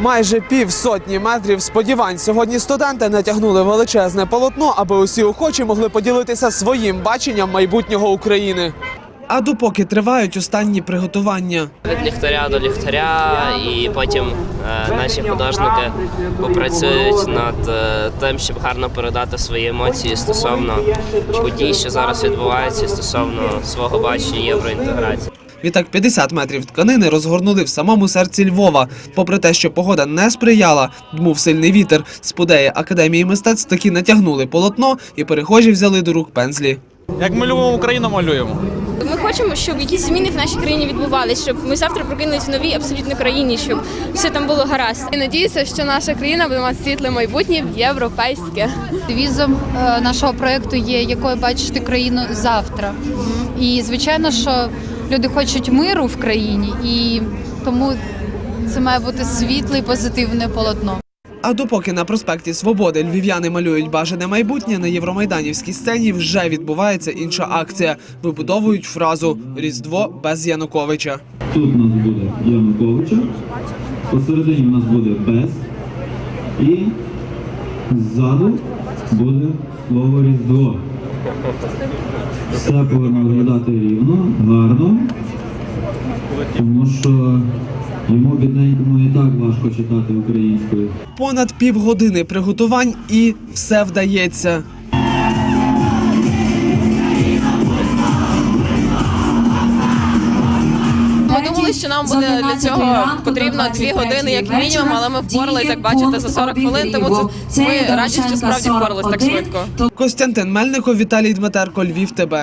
Майже півсотні метрів сподівань. Сьогодні студенти натягнули величезне полотно, аби усі охочі могли поділитися своїм баченням майбутнього України. А допоки тривають останні приготування. від ліхтаря до ліхтаря, і потім е, наші художники попрацюють над е, тим, щоб гарно передати свої емоції стосовно подій, що зараз відбуваються, стосовно свого бачення євроінтеграції. Відтак 50 метрів тканини розгорнули в самому серці Львова. Попри те, що погода не сприяла, дмув сильний вітер. Спудеї академії мистецтв таки натягнули полотно і перехожі взяли до рук пензлі. Як ми любимо Україну, малюємо. Ми хочемо, щоб якісь зміни в нашій країні відбувалися, щоб ми завтра прокинулись в новій абсолютно країні, щоб все там було гаразд. І надіюся, що наша країна буде мати світле майбутнє європейське. Девізом е, нашого проекту є якою бачити країну завтра. І звичайно, що люди хочуть миру в країні, і тому це має бути світле і позитивне полотно. А допоки на проспекті Свободи львів'яни малюють бажане майбутнє, на євромайданівській сцені вже відбувається інша акція. Вибудовують фразу Різдво без Януковича. Тут у нас буде Януковича, посередині у нас буде без, і ззаду буде слово Різдво. Все повинно виглядати рівно, гарно, тому що йому бідненькому і так важко читати українською. Понад півгодини приготувань і все вдається. Ми думали, що нам буде для цього потрібно дві години, як мінімум, але ми впоралися, як бачите, за 40 хвилин. Тому це ми раді, що справді впоралися так швидко. Костянтин Мельников, Віталій Дмитерко, Львів ТБ.